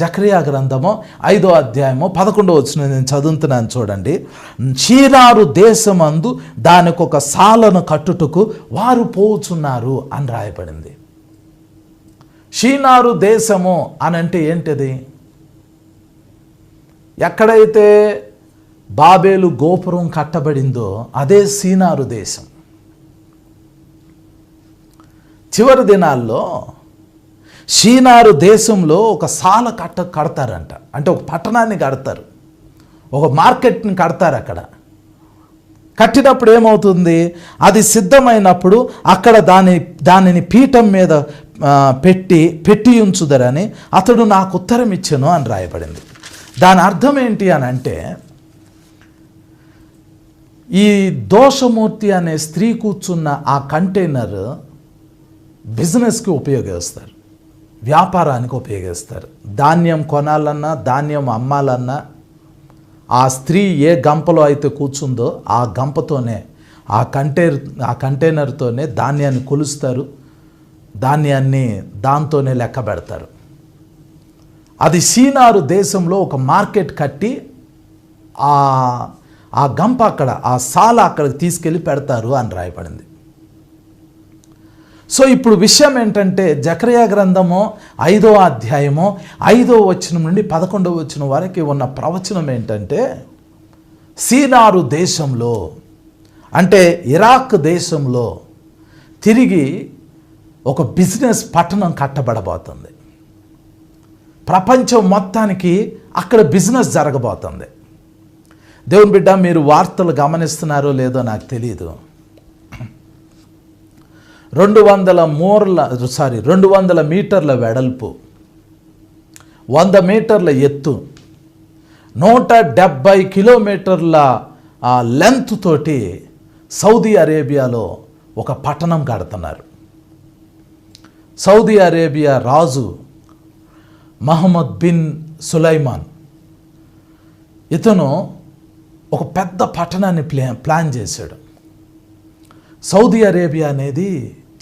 జక్రియా గ్రంథము ఐదో అధ్యాయము పదకొండో వచ్చిన నేను చదువుతున్నాను చూడండి. చీరారు దేశమందు దానికి ఒక సాలను కట్టుటకు వారు పోచున్నారు అని రాయబడింది. షీనారు దేశము అని అంటే ఏంటిది? ఎక్కడైతే బాబేలు గోపురం కట్టబడిందో అదే సీనారు దేశం. చివరి దినాల్లో షీనారు దేశంలో ఒక సాల కట్ట కడతారంట. అంటే ఒక పట్టణాన్ని కడతారు. ఒక మార్కెట్ని కడతారు అక్కడ. కట్టినప్పుడు ఏమవుతుంది? అది సిద్ధమైనప్పుడు అక్కడ దాని దానిని పీఠం మీద పెట్టి పెట్టి ఉంచుదరని అతడు నాకు ఉత్తరం ఇచ్చాను అని రాయబడింది. దాని అర్థం ఏంటి అని అంటే ఈ దోషమూర్తి అనే స్త్రీ కూర్చున్న ఆ కంటైనర్ బిజినెస్కి ఉపయోగిస్తారు వ్యాపారానికి ఉపయోగిస్తారు. ధాన్యం కొనాలన్నా ధాన్యం అమ్మాలన్నా ఆ స్త్రీ ఏ గంపలో అయితే కూర్చుందో ఆ గంపతోనే ఆ కంటైనర్ ఆ కంటైనర్తోనే ధాన్యాన్ని కొలుస్తారు. ధాన్యాన్ని దాంతోనే లెక్క పెడతారు. అది సీనారు దేశంలో ఒక మార్కెట్ కట్టి ఆ ఆ గంప అక్కడ ఆ సాల అక్కడికి తీసుకెళ్ళి పెడతారు అని రాయబడింది. సో ఇప్పుడు విషయం ఏంటంటే జకరియా గ్రంథము ఐదో అధ్యాయము ఐదో వచనం నుండి పదకొండవ వచనం వరకు ఉన్న ప్రవచనం ఏంటంటే సీనారు దేశంలో అంటే ఇరాక్ దేశంలో తిరిగి ఒక బిజినెస్ పట్టణం కట్టబడబోతుంది. ప్రపంచం మొత్తానికి అక్కడ బిజినెస్ జరగబోతుంది. దేవుని బిడ్డ మీరు వార్తలు గమనిస్తున్నారో లేదో నాకు తెలియదు రెండు వందల మూరల సారీ రెండు వందల మీటర్ల వెడల్పు వంద మీటర్ల ఎత్తు నూట డెబ్భై కిలోమీటర్ల ఆ, లెంత్ తోటి సౌదీ అరేబియాలో ఒక పట్టణం కడుతున్నారు. సౌదీ అరేబియా రాజు మహమ్మద్ బిన్ సులైమాన్ ఇతను ఒక పెద్ద పట్టణాన్ని ప్లా ప్లాన్ చేశాడు. సౌదీ అరేబియా అనేది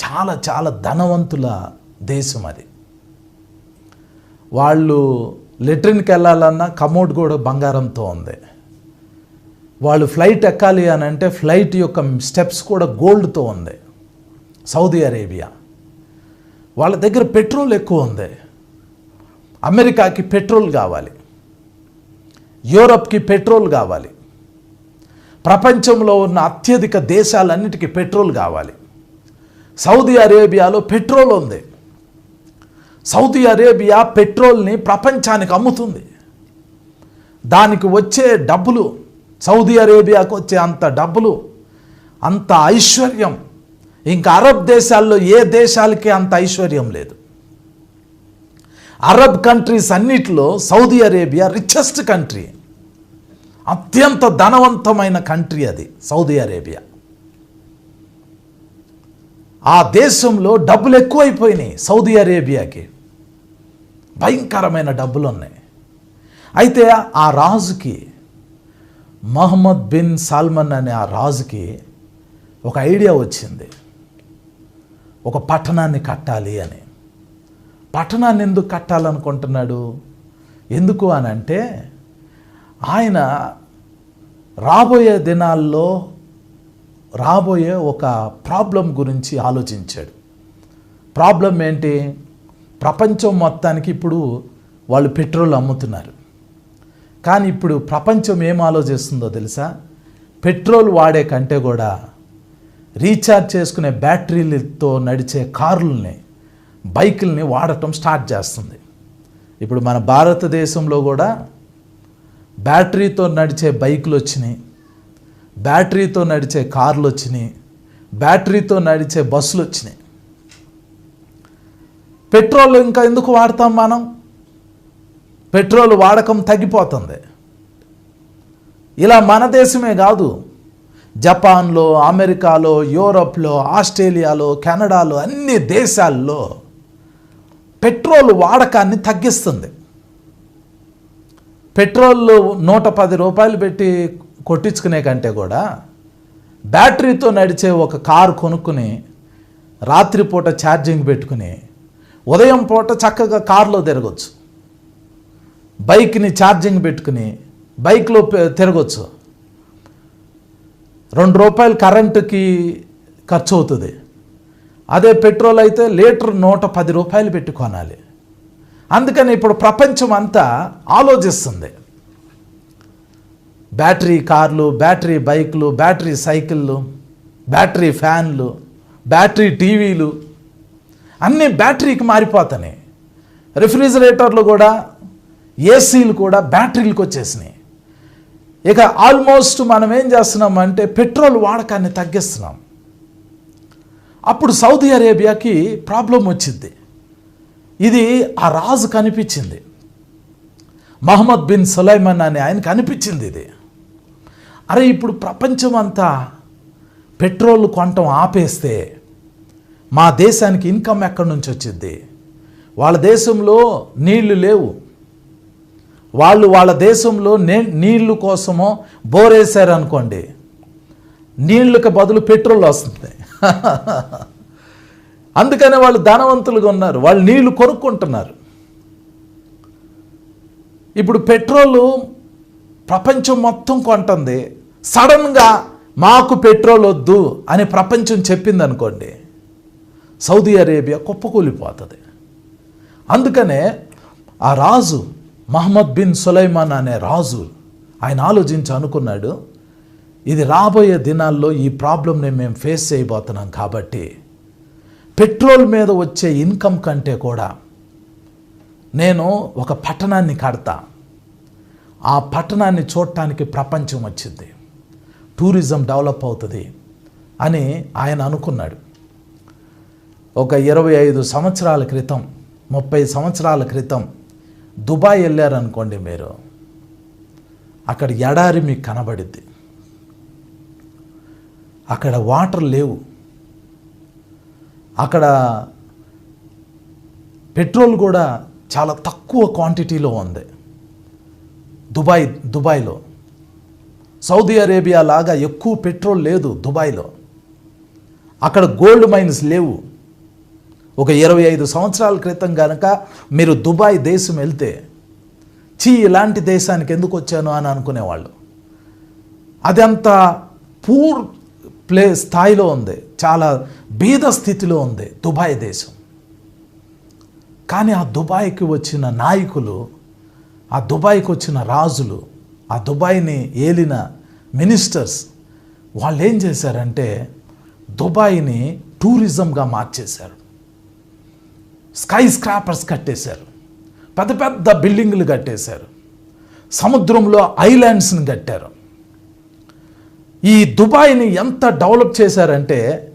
చాలా చాలా ధనవంతుల దేశం అది. వాళ్ళు లెట్రిన్కి వెళ్ళాలన్నా కమోడ్ కూడా బంగారంతో ఉంది. వాళ్ళు ఫ్లైట్ ఎక్కాలి అని అంటే ఫ్లైట్ యొక్క స్టెప్స్ కూడా గోల్డ్తో ఉంది. Saudi Arabia. వాళ్ళ దగ్గర పెట్రోల్ ఎక్కువ ఉంది. అమెరికాకి పెట్రోల్ కావాలి. యూరప్కి పెట్రోల్ కావాలి. ప్రపంచంలో ఉన్న అత్యధిక దేశాలన్నిటికీ పెట్రోల్ కావాలి. సౌదీ అరేబియాలో పెట్రోల్ ఉంది. సౌదీ అరేబియా పెట్రోల్ని ప్రపంచానికి అమ్ముతుంది. దానికి వచ్చే డబ్బులు సౌదీ అరేబియాకు వచ్చే అంత డబ్బులు అంత ఐశ్వర్యం. ఇంకా అరబ్ దేశాల్లో ఏ దేశాలకి అంత ఐశ్వర్యం లేదు. అరబ్ కంట్రీస్ అన్నిటిలో సౌదీ అరేబియా రిచెస్ట్ కంట్రీ అత్యంత ధనవంతమైన కంట్రీ అది సౌదీ అరేబియా. ఆ దేశంలో డబ్బులు ఎక్కువైపోయినాయి సౌదీ అరేబియాకి. భయంకరమైన డబ్బులు ఉన్నాయి. అయితే ఆ రాజుకి మహమ్మద్ బిన్ సాల్మన్ అనే ఆ రాజుకి ఒక ఐడియా వచ్చింది. ఒక పట్టణాన్ని కట్టాలి అని. పట్టణాన్ని ఎందుకు కట్టాలనుకుంటున్నాడు? ఎందుకు అని అంటే ఆయన రాబోయే దినాల్లో రాబోయే ఒక ప్రాబ్లం గురించి ఆలోచించాడు. ప్రాబ్లం ఏంటి? ప్రపంచం మొత్తానికి ఇప్పుడు వాళ్ళు పెట్రోల్ అమ్ముతున్నారు. కానీ ఇప్పుడు ప్రపంచం ఏం ఆలోచిస్తుందో తెలుసా? పెట్రోల్ వాడే కంటే కూడా రీఛార్జ్ చేసుకునే బ్యాటరీలతో నడిచే కార్లని బైకుల్ని వాడటం స్టార్ట్ చేస్తుంది. ఇప్పుడు మన భారతదేశంలో కూడా బ్యాటరీతో నడిచే బైకులు వచ్చినాయి బ్యాటరీతో నడిచే కార్లు వచ్చినాయి బ్యాటరీతో నడిచే బస్సులు వచ్చినాయి. పెట్రోల్ ఇంకా ఎందుకు వాడతాం మనం? పెట్రోల్ వాడకం తగ్గిపోతుంది. ఇలా మన దేశమే కాదు జపాన్లో అమెరికాలో యూరప్లో ఆస్ట్రేలియాలో కెనడాలో అన్ని దేశాల్లో పెట్రోల్ వాడకాన్ని తగ్గిస్తుంది. పెట్రోల్ నూట పది రూపాయలు పెట్టి కొట్టించుకునే కంటే కూడా బ్యాటరీతో నడిచే ఒక కారు కొనుక్కుని రాత్రిపూట ఛార్జింగ్ పెట్టుకుని ఉదయం పూట చక్కగా కారులో తిరగచ్చు. బైక్ని ఛార్జింగ్ పెట్టుకుని బైక్లో పె- తిరగొచ్చు. రెండు రూపాయలు కరెంటుకి ఖర్చు అవుతుంది అదే పెట్రోల్ అయితే లీటర్ నూట పది రూపాయలు పెట్టి కొనాలి అందుకని ఇప్పుడు ప్రపంచం అంతా ఆలోచిస్తుంది. బ్యాటరీ కార్లు బ్యాటరీ బైకులు బ్యాటరీ సైకిళ్ళు బ్యాటరీ ఫ్యాన్లు బ్యాటరీ టీవీలు అన్నీ బ్యాటరీకి మారిపోతున్నాయి రిఫ్రిజిరేటర్లు కూడా ఏసీలు కూడా బ్యాటరీలకు వచ్చేసినాయి. ఇక ఆల్మోస్ట్ మనం ఏం చేస్తున్నాం అంటే పెట్రోల్ వాడకాన్ని తగ్గిస్తున్నాం. అప్పుడు సౌదీ అరేబియాకి ప్రాబ్లం వచ్చింది. ఇది ఆ రాజు కనిపించింది మహమ్మద్ బిన్ సులైమన్ అని ఆయన కనిపించింది ఇది. అరే ఇప్పుడు ప్రపంచం అంతా పెట్రోల్ కొనటం ఆపేస్తే మా దేశానికి ఇన్కమ్ ఎక్కడి నుంచి వచ్చింది వాళ్ళ దేశంలో నీళ్ళు లేవు. వాళ్ళు వాళ్ళ దేశంలో నే నీళ్ళు కోసమో బోరేశారు అనుకోండి. నీళ్ళకి బదులు పెట్రోల్ వస్తుంది. అందుకనే వాళ్ళు ధనవంతులుగా ఉన్నారు. వాళ్ళు నీళ్ళు కొనుక్కుంటున్నారు. ఇప్పుడు పెట్రోలు ప్రపంచం మొత్తం కొంటుంది. సడన్గా మాకు పెట్రోల్ వద్దు అని ప్రపంచం చెప్పిందనుకోండి సౌదీ అరేబియా కుప్పకూలిపోతుంది. అందుకనే ఆ రాజు మహమ్మద్ బిన్ సులైమాన్ అనే రాజు ఆయన ఆలోచించి అనుకున్నాడు ఇది రాబోయే దినాల్లో ఈ ప్రాబ్లంని మేము ఫేస్ చేయబోతున్నాం కాబట్టి పెట్రోల్ మీద వచ్చే ఇన్కమ్ కంటే కూడా నేను ఒక పట్టణాన్ని కడతా. ఆ పట్టణాన్ని చూడటానికి ప్రపంచం వచ్చింది. టూరిజం డెవలప్ అవుతుంది అని ఆయన అనుకున్నాడు. ఒక ఇరవై ఐదు సంవత్సరాల క్రితం ముప్పై సంవత్సరాల క్రితం దుబాయ్ వెళ్ళారనుకోండి మీరు. అక్కడ ఎడారి మీకు కనబడిద్ది. అక్కడ వాటర్ లేవు. అక్కడ పెట్రోల్ కూడా చాలా తక్కువ క్వాంటిటీలో ఉంది. దుబాయ్ దుబాయ్లో. సౌదీ అరేబియా లాగా ఎక్కువ పెట్రోల్ లేదు దుబాయ్లో. అక్కడ గోల్డ్ మైన్స్ లేవు. ఒక ఇరవై ఐదు సంవత్సరాల క్రితం కనుక మీరు దుబాయ్ దేశం వెళ్తే చీ ఇలాంటి దేశానికి ఎందుకు వచ్చాను అని అనుకునేవాళ్ళు. అదంత పూర్ ప్లే స్థాయిలో ఉంది. చాలా బీద స్థితిలో ఉంది దుబాయ్ దేశం. కానీ ఆ దుబాయ్కి వచ్చిన నాయకులు ఆ దుబాయ్కి వచ్చిన రాజులు ఆ దుబాయ్ని ఏలిన మినిస్టర్స్ వాళ్ళు ఏం చేశారంటే దుబాయ్ని టూరిజంగా మార్చేశారు. స్కై స్క్రాపర్స్ కట్టేశారు. పెద్ద పెద్ద బిల్డింగులు కట్టేశారు. సముద్రంలో ఐలాండ్స్ని కట్టారు. ఈ దుబాయ్ని ఎంత డెవలప్ చేశారంటే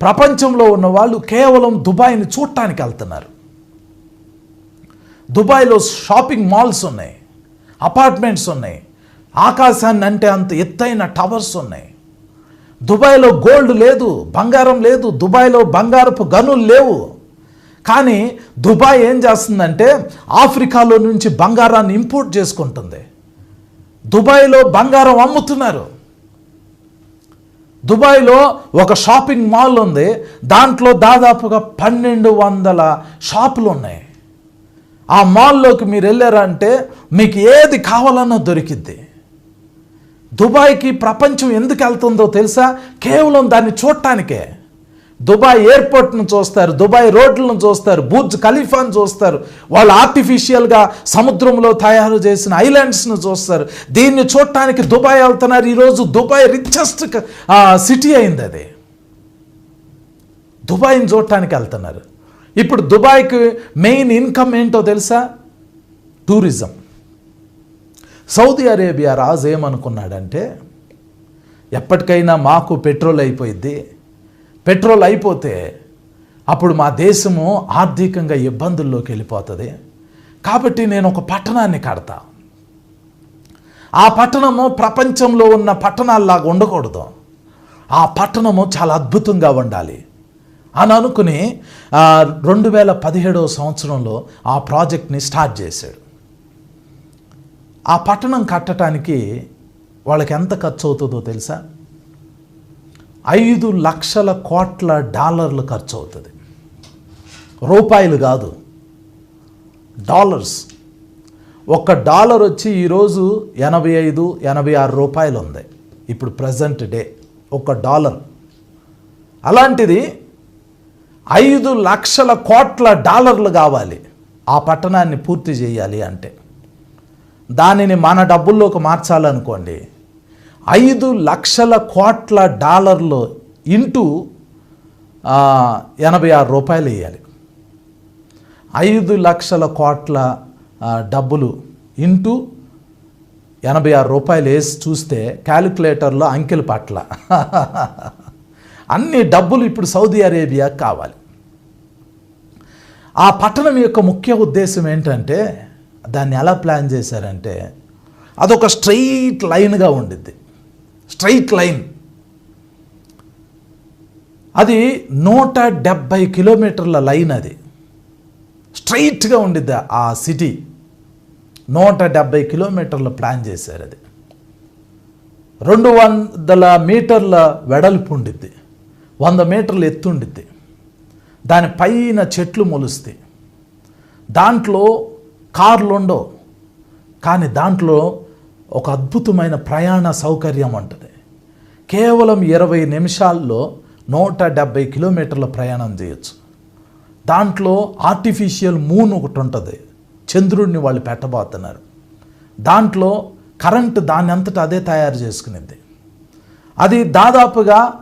ప్రపంచంలో ఉన్న వాళ్ళు కేవలం దుబాయ్ని చూడటానికి వెళ్తున్నారు. దుబాయ్లో షాపింగ్ మాల్స్ ఉన్నాయి. అపార్ట్మెంట్స్ ఉన్నాయి. ఆకాశాన్ని అంటే అంత ఎత్తైన టవర్స్ ఉన్నాయి. దుబాయ్లో గోల్డ్ లేదు బంగారం లేదు దుబాయ్లో బంగారపు గనులు లేవు. కానీ దుబాయ్ ఏం చేస్తుందంటే ఆఫ్రికాలో నుంచి బంగారాన్ని ఇంపోర్ట్ చేసుకుంటుంది. దుబాయ్లో బంగారం అమ్ముతున్నారు. దుబాయ్లో ఒక షాపింగ్ మాల్ ఉంది. దాంట్లో దాదాపుగా పన్నెండు వందల షాపులు ఉన్నాయి. ఆ మాల్లోకి మీరు వెళ్ళారంటే మీకు ఏది కావాలన్నా దొరికిద్ది. దుబాయ్కి ప్రపంచం ఎందుకు వెళ్తుందో తెలుసా? కేవలం దాన్ని చూడటానికే. దుబాయ్ ఎయిర్పోర్ట్ను చూస్తారు దుబాయ్ రోడ్లను చూస్తారు బుర్జ్ ఖలీఫాను చూస్తారు వాళ్ళు ఆర్టిఫిషియల్గా సముద్రంలో తయారు చేసిన ఐలాండ్స్ను చూస్తారు. దీన్ని చూడటానికి దుబాయ్ వెళ్తున్నారు. ఈరోజు దుబాయ్ రిచెస్ట్ సిటీ అయింది అది. దుబాయ్ని చూడటానికి వెళ్తున్నారు. ఇప్పుడు దుబాయ్కి మెయిన్ ఇన్కమ్ ఏంటో తెలుసా? టూరిజం సౌదీ అరేబియా రాజు ఏమనుకున్నాడంటే ఎప్పటికైనా మాకు పెట్రోల్ అయిపోయింది పెట్రోల్ అయిపోతే అప్పుడు మా దేశము ఆర్థికంగా ఇబ్బందుల్లోకి వెళ్ళిపోతుంది. కాబట్టి నేను ఒక పట్టణాన్ని కడతా. ఆ పట్టణము ప్రపంచంలో ఉన్న పట్టణాల్లాగా ఉండకూడదు. ఆ పట్టణము చాలా అద్భుతంగా ఉండాలి. అని అనుకుని రెండు వేల పదిహేడవ సంవత్సరంలో ఆ ప్రాజెక్ట్ని స్టార్ట్ చేశాడు. ఆ పట్టణం కట్టడానికి వాళ్ళకి ఎంత ఖర్చు అవుతుందో తెలుసా? ఐదు లక్షల కోట్ల డాలర్లు ఖర్చు అవుతుంది. రూపాయలు కాదు డాలర్స్. ఒక డాలర్ వచ్చి ఈరోజు ఎనభై ఐదు ఎనభై ఆరు రూపాయలు ఉంది. ఇప్పుడు ప్రజెంట్ డే ఒక డాలర్. అలాంటిది ఐదు లక్షల కోట్ల డాలర్లు కావాలి. ఆ పట్టణాన్ని పూర్తి చేయాలి అంటే. దానిని మన డబ్బుల్లోకి మార్చాలనుకోండి. ఐదు లక్షల కోట్ల డాలర్లు ఇంటూ ఎనభై ఆరు రూపాయలు వేయాలి. ఐదు లక్షల కోట్ల డబ్బులు ఇంటూ ఎనభై ఆరు రూపాయలు వేసి చూస్తే క్యాలిక్యులేటర్లో అంకెల పట్ల. అన్ని డబ్బులు ఇప్పుడు సౌదీ అరేబియా కావాలి. ఆ పట్టణం యొక్క ముఖ్య ఉద్దేశం ఏంటంటే దాన్ని ఎలా ప్లాన్ చేశారంటే అదొక స్ట్రైట్ లైన్గా ఉండిద్ది. Straight line. అది నూట డెబ్భై కిలోమీటర్ల లైన్ అది. స్ట్రైట్గా ఉండిద్ది ఆ సిటీ. నూట డెబ్భై కిలోమీటర్ల ప్లాన్ చేశారు అది. రెండు వందల మీటర్ల వెడల్పు ఉండిద్ది. వంద మీటర్లు ఎత్తుండిద్ది దానిపైన దాని పైన చెట్లు మొలుస్తాయి. దాంట్లో కార్లు ఉండవు. కానీ దాంట్లో ఒక అద్భుతమైన ప్రయాణ సౌకర్యం ఉంటుంది. కేవలం ఇరవై నిమిషాల్లో నూట డెబ్భై కిలోమీటర్ల ప్రయాణం చేయొచ్చు. దాంట్లో ఆర్టిఫిషియల్ మూన్ ఒకటి ఉంటుంది. చంద్రుడిని వాళ్ళు పెట్టబోతున్నారు. దాంట్లో కరెంటు దాని అంతటా అదే తయారు చేసుకునేది అది దాదాపుగా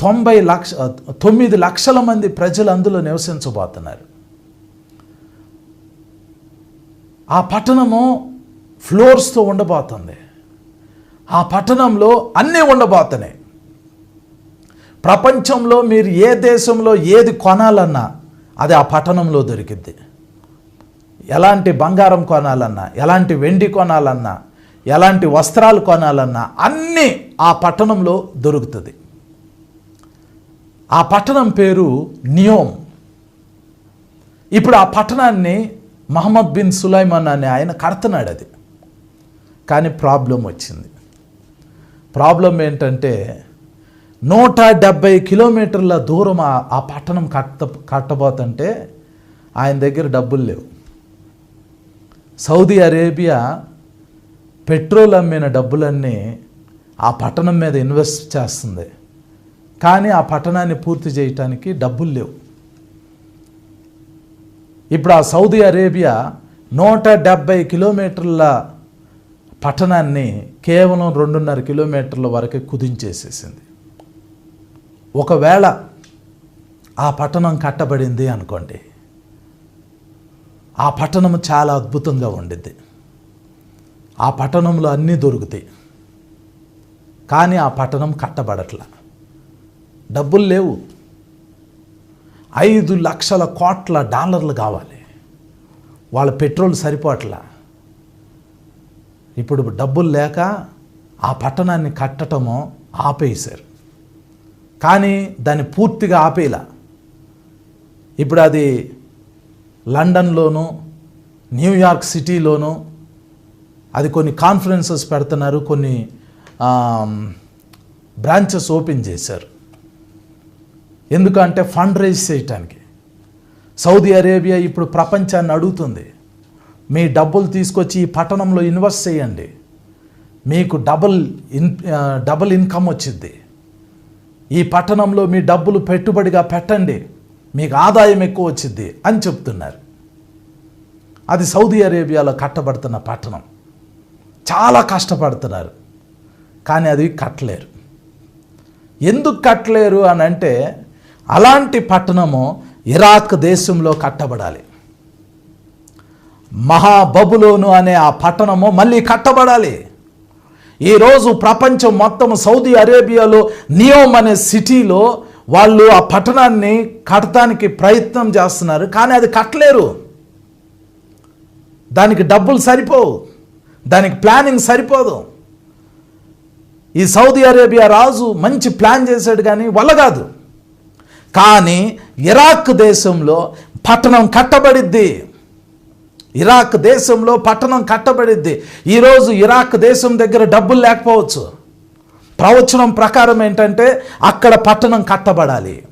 తొంభై లక్ష తొమ్మిది లక్షల మంది ప్రజలు అందులో నివసించబోతున్నారు. ఆ పట్టణము ఫ్లోర్స్తో ఉండబోతుంది. ఆ పట్టణంలో అన్నీ ఉండబోతున్నాయి. ప్రపంచంలో మీరు ఏ దేశంలో ఏది కొనాలన్నా అది ఆ పట్టణంలో దొరికిద్ది. ఎలాంటి బంగారం కొనాలన్నా ఎలాంటి వెండి కొనాలన్నా ఎలాంటి వస్త్రాలు కొనాలన్నా అన్నీ ఆ పట్టణంలో దొరుకుతుంది. ఆ పట్టణం పేరు నియోమ్. ఇప్పుడు ఆ పట్టణాన్ని మహమ్మద్ బిన్ సులైమాన్ అనే ఆయన కడుతున్నాడు అది. కానీ ప్రాబ్లం వచ్చింది. ప్రాబ్లం ఏంటంటే నూట డెబ్భై కిలోమీటర్ల దూరం ఆ ఆ పట్టణం కట్ట కట్టబోతుంటే ఆయన దగ్గర డబ్బులు లేవు. సౌదీ అరేబియా పెట్రోల్ అమ్మిన డబ్బులన్నీ ఆ పట్టణం మీద ఇన్వెస్ట్ చేస్తుంది. కానీ ఆ పట్టణాన్ని పూర్తి చేయటానికి డబ్బులు లేవు. ఇప్పుడు ఆ సౌదీ అరేబియా నూట డెబ్భై కిలోమీటర్ల పట్టణాన్ని కేవలం రెండున్నర కిలోమీటర్ల వరకే కుదించేసేసింది. ఒకవేళ ఆ పట్టణం కట్టబడింది అనుకోండి ఆ పట్టణం చాలా అద్భుతంగా ఉండిద్ది. ఆ పట్టణంలో అన్నీ దొరుకుతాయి కానీ ఆ పట్టణం కట్టబడట్ల. డబ్బులు లేవు. ఐదు లక్షల కోట్ల డాలర్లు కావాలి. వాళ్ళ పెట్రోల్ సరిపోట్లా ఇప్పుడు డబ్బులు లేక ఆ పట్టణాన్ని కట్టటము ఆపేశారు. కానీ దాన్ని పూర్తిగా ఆపేలా ఇప్పుడు అది లండన్లోను న్యూయార్క్ సిటీలోను అది కొన్ని కాన్ఫరెన్సెస్ పెడుతున్నారు కొన్ని బ్రాంచెస్ ఓపెన్ చేశారు. ఎందుకంటే ఫండ్ రైజ్ చేయటానికి. సౌదీ అరేబియా ఇప్పుడు ప్రపంచాన్ని అడుగుతుంది. మీ డబ్బులు తీసుకొచ్చి ఈ పట్టణంలో ఇన్వెస్ట్ చేయండి. మీకు డబుల్ ఇన్ డబుల్ ఇన్కమ్ వచ్చింది ఈ పట్టణంలో మీ డబ్బులు పెట్టుబడిగా పెట్టండి. మీకు ఆదాయం ఎక్కువ వచ్చింది అని చెప్తున్నారు. అది సౌదీ అరేబియాలో కట్టబడుతున్న పట్టణం. చాలా కష్టపడుతున్నారు. కానీ అది కట్టలేరు. ఎందుకు కట్టలేరు అని అంటే అలాంటి పట్టణము ఇరాక్ దేశంలో కట్టబడాలి. మహాబబులోను అనే ఆ పట్టణము మళ్ళీ కట్టబడాలి. ఈరోజు ప్రపంచం మొత్తం సౌదీ అరేబియాలో నియోమ్ అనే సిటీలో వాళ్ళు ఆ పట్టణాన్ని కట్టడానికి ప్రయత్నం చేస్తున్నారు కానీ అది కట్టలేరు. దానికి డబ్బులు సరిపోవు దానికి ప్లానింగ్ సరిపోదు. ఈ సౌదీ అరేబియా రాజు మంచి ప్లాన్ చేశాడు కానీ వల్ల కాదు. కానీ ఇరాక్ దేశంలో పట్టణం కట్టబడిద్ది. ఇరాక్ దేశంలో పట్టణం కట్టబడిద్ది. ఈరోజు ఇరాక్ దేశం దగ్గర డబ్బులు లేకపోవచ్చు. ప్రవచనం ప్రకారం ఏంటంటే అక్కడ పట్టణం కట్టబడాలి.